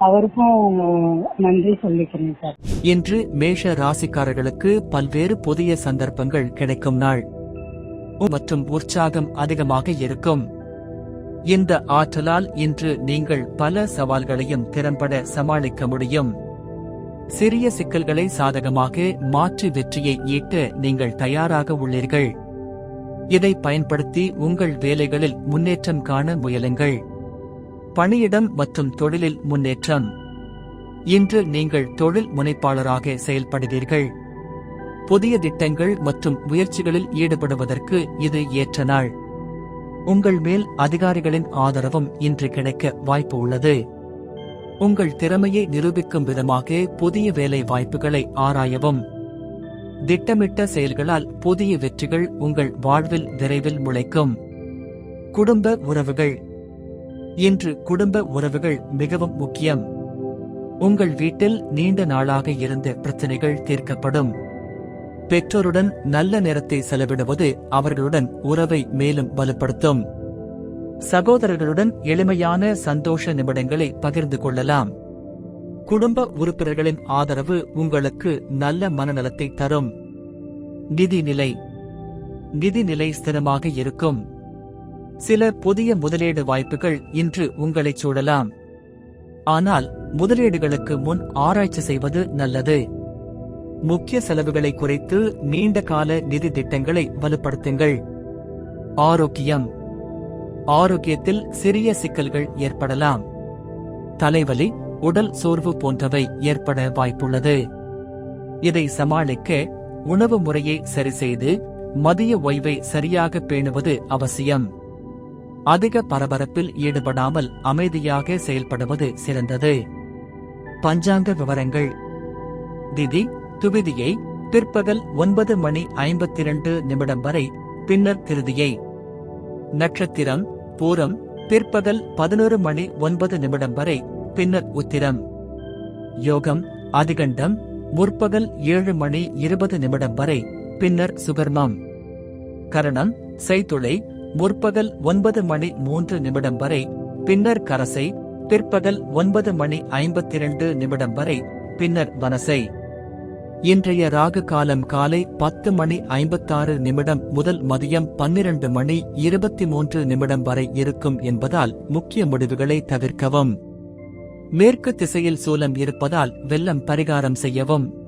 அவருக்கும் நன்றி சொல்லிக்கிறேன் சார். இன்று மேஷ ராசிக்காரர்களுக்கு பல்வேறு புதிய சந்தர்ப்பங்கள் கிடைக்கும் நாள். மற்றும் உற்சாகம் அதிகமாக இருக்கும். இந்த ஆற்றலால் இன்று நீங்கள் பல சவால்களையும் திறம்பட சமாளிக்க முடியும். சிறிய சிக்கல்களை சாதகமாக மாற்றி வெற்றியை ஈட்ட நீங்கள் தயாராக உள்ளீர்கள். இதை பயன்படுத்தி உங்கள் வேலைகளில் முன்னேற்றம் காண முயலுங்கள். பணியிடம் மற்றும் தொழிலில் முன்னேற்றம். இன்று நீங்கள் தொழில் முனைப்பாளராக செயல்படுவீர்கள். புதிய திட்டங்கள் மற்றும் முயற்சிகளில் ஈடுபடுவதற்கு இது ஏற்ற நாள். உங்கள் மேல் அதிகாரிகளின் ஆதரவும் இன்று கிடைக்க வாய்ப்பு உள்ளது. உங்கள் திறமையை நிரூபிக்கும் விதமாக புதிய வேலை வாய்ப்புகளை ஆராயவும். திட்டமிட்ட செயல்களால் புதிய வெற்றிகள் உங்கள் வாழ்வில் விரைவில் முளைக்கும். குடும்ப உறவுகள் இன்று குடும்ப உறவுகள் மிகவும் முக்கியம். உங்கள் வீட்டில் நீண்ட நாளாக இருந்த பிரச்சனைகள் தீர்க்கப்படும். பெற்றோருடன் நல்ல நேரத்தை செலவிடுவது அவர்களுடன் உறவை மேலும் வலுப்படுத்தும். சகோதரர்களுடன் எளிமையான சந்தோஷ நிமிடங்களை பகிர்ந்து கொள்ளலாம். குடும்ப உறுப்பினர்களின் ஆதரவு உங்களுக்கு நல்ல மனநலத்தை தரும். நிதிநிலை. நிதிநிலை ஸ்திரமாக இருக்கும். சில புதிய முதலீடு வாய்ப்புகள் இன்று உங்களைச் சூழலாம். ஆனால் முதலீடுகளுக்கு முன் ஆராய்ச்சி செய்வது நல்லது. முக்கிய செலவுகளை குறைத்து நீண்ட கால நிதி திட்டங்களை வலுப்படுத்துங்கள். ஆரோக்கியம். ஆரோக்கியத்தில் சிறிய சிக்கல்கள் ஏற்படலாம். தலைவலி உடல் சோர்வு போன்றவை ஏற்பட வாய்ப்புள்ளது. இதை சமாளிக்க உணவு முறையை சரிசெய்து மதிய ஓய்வை சரியாக பேணுவது அவசியம். அதிக பரபரப்பில் ஈடுபடாமல் அமைதியாக செயல்படுவது சிறந்தது. பஞ்சாங்க விவரங்கள். திதி துவிதியை பிற்பகல் ஒன்பது மணி ஐம்பத்தி இரண்டு நிமிடம் வரை பின்னர் திருதியை. நட்சத்திரம் பூரம் பிற்பகல் பதினோரு மணி ஒன்பது நிமிடம் வரை பின்னர் உத்திரம். யோகம் அதிகண்டம் முற்பகல் ஏழு மணி இருபது நிமிடம் வரை பின்னர் சுகர்மம். கரணம் செய்துளை முற்பகல் ஒன்பது மணி மூன்று நிமிடம் வரை பின்னர் கரசை பிற்பகல் ஒன்பது மணி ஐம்பத்தி இரண்டு நிமிடம் வரை பின்னர் வனசை இன்றைய ராகு காலம் காலை பத்து மணி ஐம்பத்தாறு நிமிடம் முதல் மதியம் பன்னிரண்டு மணி இருபத்தி மூன்று நிமிடம் வரை இருக்கும் என்பதால் முக்கிய முடிவுகளை தவிர்க்கவும். மேற்கு திசையில் சூலம் இருப்பதால் வெள்ளம் பரிகாரம் செய்யவும்.